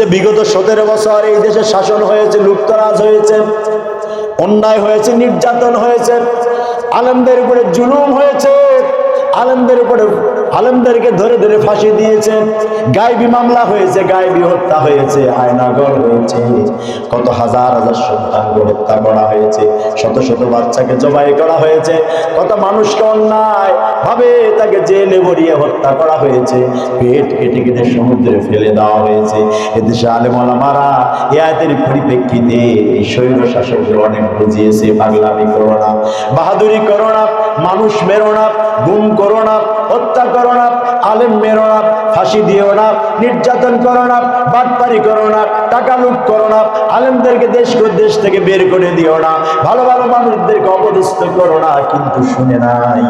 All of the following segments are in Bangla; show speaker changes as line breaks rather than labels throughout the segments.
যে বিগত সতেরো বছর এই দেশে শাসন হয়েছে লুপ্তরাজ হয়েছে, অন্যায় হয়েছে, নির্যাতন হয়েছে, আলেমদের উপরে জুলুম হয়েছে, আলেমদের উপরে আলেমদেরকে ধরে ধরে ফাঁসি দিয়েছে। গায়েবী মামলা হয়েছে, গায়েবী হত্যা হয়েছে আয়নাগর হয়েছে। কত হাজার হাজার সন্তানকে হত্যা করা হয়েছে, শত শত বাচ্চাকে জবাই করা হয়েছে, কত মানুষকে অন্যায় ভাবে তাকে জেলে ভরিয়ে হত্যা করা হয়েছে, পেট কেটে কেটে সমুদ্রে ফেলে দেওয়া হয়েছে। এদেশে আলেমারা এ আয়াতের পরিপ্রেক্ষিতে এই স্বৈর শাসকদের অনেক বুঝিয়েছে, পাগলামি করো না, বাহাদুরি করোনা মানুষ মেরোনা গুম করো না। হত্যা করো না আলেম মেরো না ফাঁসি দিও না, নির্যাতন করো না, বাটপারি করো না, টাকা লুট করো না, আলেমদেরকে দেশ দেশ থেকে বের করে দিও না, ভালো ভালো মানুষদেরকে অপদস্থ করো না, কিন্তু শুনে নাই।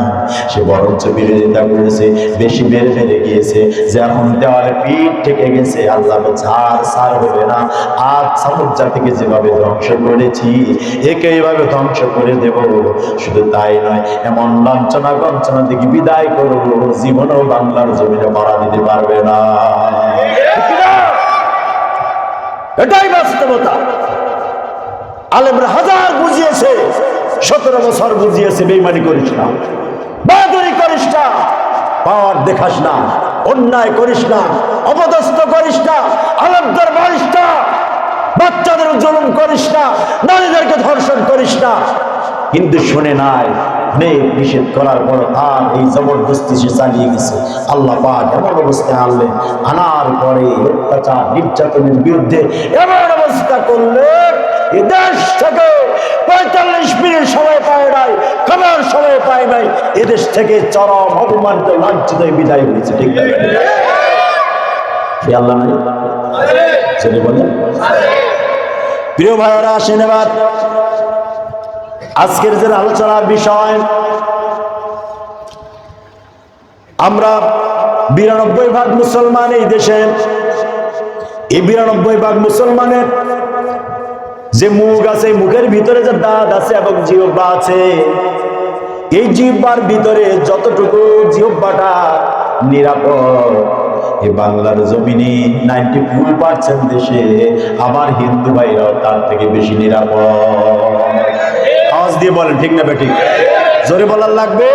সে বরঞ্চ বিরোধিতা করেছে, বেশি বেড়ে বেড়ে গিয়েছে, যে এখন দেওয়ালে পিঠ থেকে গেছে আল্লাহ ঝাড় সার হবে না। আজ সামুদ জাতিকে যেভাবে ধ্বংস করেছি, একে এইভাবে ধ্বংস করে দেব, শুধু তাই নয়, এমন লাঞ্ছনা গঞ্চনা দিকে বিদায় করব, জীবনও বাংলার জমিনে মারা দিতে পারবে না। এটাই বাস্তবতা। আলেমরা হাজার বুঝিয়েছে, সতেরো বছর বুঝিয়েছে বেইমানি করিস না। বাহাদুরি করিস না, পাওয়ার দেখাস না, অন্যায় করিস না, অপদস্থ করিস না আলেমদের মারিস না, বাচ্চাদের জুলুম করিস না, নারীদেরকে ধর্ষণ করিস না। কিন্তু শুনে নাই অনেক নিষেধ করার পর তার এই জবরদস্তি সে চালিয়ে গেছে আল্লাহ পাক এমন অবস্থায় আনলেন আনার পরে অত্যাচার নির্যাতনের বিরুদ্ধে এমন অবস্থা করলেন এ দেশ থেকে পঁয়তাল্লিশ মিনিট সময় পায় নাই খাবার সময় পায় নাই এদেশ থেকে চরম অপমানিত লাঞ্ছিত বিদায় হয়েছে ঠিক আছে আল্লাহ ছেলে বলেন। প্রিয় ভাইয়েরা আসেন এবার আজকের যে আলোচনার বিষয়, আমরা বিরানব্বই ভাগ মুসলমান এই দেশে। এই বিরানব্বই ভাগ মুসলমানের যে মুখ আছে মুখের ভিতরে যে দাঁত আছে এবং জিহ্বা আছে, এই জিহ্বার ভিতরে যতটুকু জিহ্বাটা নিরাপদ এই বাংলার জমিনে নাইনটি টু পার্সেন্ট দেশে আমার হিন্দু ভাইরাও তার থেকে বেশি নিরাপদ। দিয়ে বলেন ঠিক না বেঠিক জোরে বলার লাগবে?